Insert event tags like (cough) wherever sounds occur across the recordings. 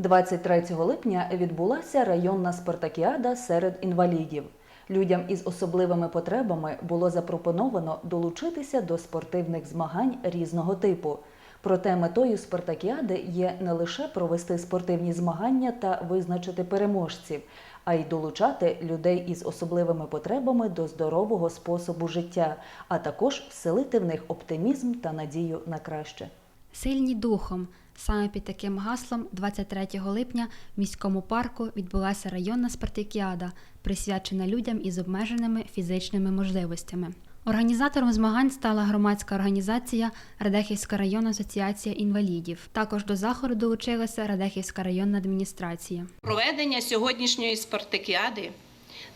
23 липня відбулася районна спартакіада серед інвалідів. Людям із особливими потребами було запропоновано долучитися до спортивних змагань різного типу. Проте метою спартакіади є не лише провести спортивні змагання та визначити переможців, а й долучати людей із особливими потребами до здорового способу життя, а також вселити в них оптимізм та надію на краще. Сильні духом. Саме під таким гаслом 23 липня в міському парку відбулася районна спартакіада, присвячена людям із обмеженими фізичними можливостями. Організатором змагань стала громадська організація Радехівська районна асоціація інвалідів. Також до заходу долучилася Радехівська районна адміністрація. Проведення сьогоднішньої спартакіади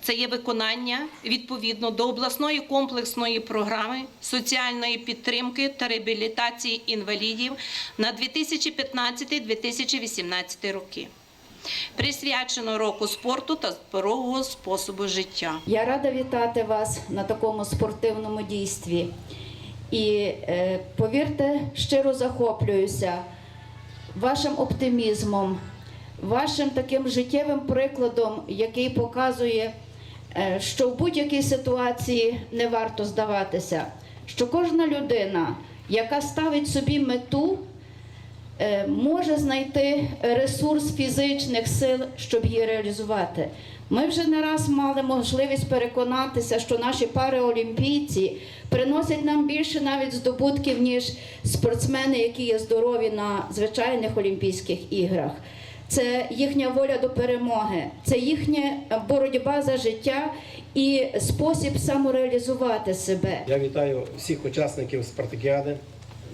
це є виконання відповідно до обласної комплексної програми соціальної підтримки та реабілітації інвалідів на 2015-2018 роки. Присвячено року спорту та здорового способу життя. Я рада вітати вас на такому спортивному дійстві. І е, повірте, щиро захоплююся вашим оптимізмом, вашим таким життєвим прикладом, який показує, е, що в будь-якій ситуації не варто здаватися, що кожна людина, яка ставить собі мету, е, може знайти ресурс фізичних сил, щоб її реалізувати. Ми вже не раз мали можливість переконатися, що наші параолімпійці приносять нам більше навіть здобутків, ніж спортсмени, які є здорові на звичайних Олімпійських іграх. Це їхня воля до перемоги, це їхня боротьба за життя і спосіб самореалізувати себе. Я вітаю всіх учасників спартакіади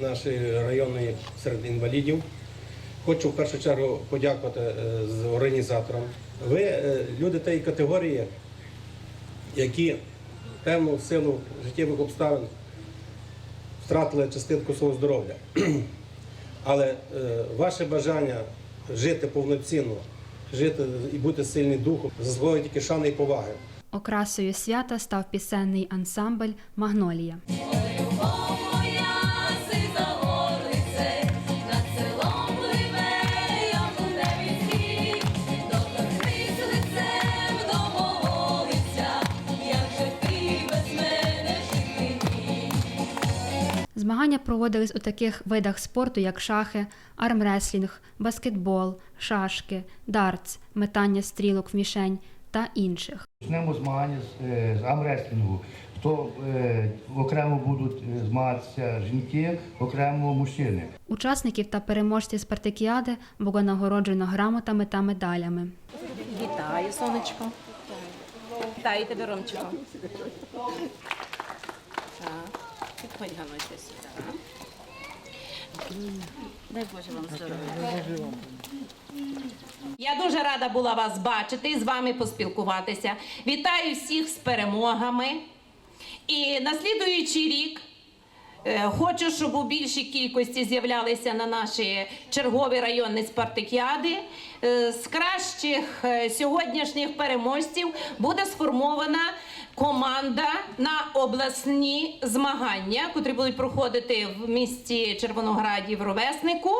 нашої районної серед інвалідів. Хочу в першу чергу подякувати е, з організаторам. Ви е, люди тієї категорії, які певну силу життєвих обставин втратили частинку свого здоров'я. (clears throat) Але е, ваше бажання жити повноцінно, жити і бути сильним духом, заслуговує тільки шани і поваги. Окрасою свята став пісенний ансамбль Магнолія. Змагання проводились у таких видах спорту, як шахи, армреслінг, баскетбол, шашки, дартс, метання стрілок в мішень та інших. Почнемо змагання з, е, з амреслінгу. То е, окремо будуть е, змагатися жінки, окремо мужчини. Учасників та переможців спартакіади було нагороджено грамотами та медалями. Вітаю, сонечко. Вітаю тебе, Ромчико. Підходь, Гануся, сюди. Дай Боже вам здоров'я. Я дуже рада була вас бачити, і з вами поспілкуватися. Вітаю всіх з перемогами. І на слідуючий рік хочу, щоб у більшій кількості з'являлися на наші чергові районні спартакіади. Е, З кращих е, сьогоднішніх переможців буде сформована команда на обласні змагання, котрі будуть проходити в місті Червонограді в Ровеснику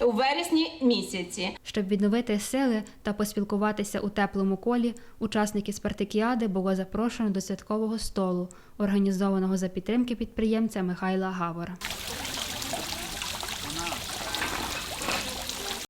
у вересні місяці. Щоб відновити сили та поспілкуватися у теплому колі, учасники спартакіади було запрошено до святкового столу, організованого за підтримки підприємця Михайла Гавора.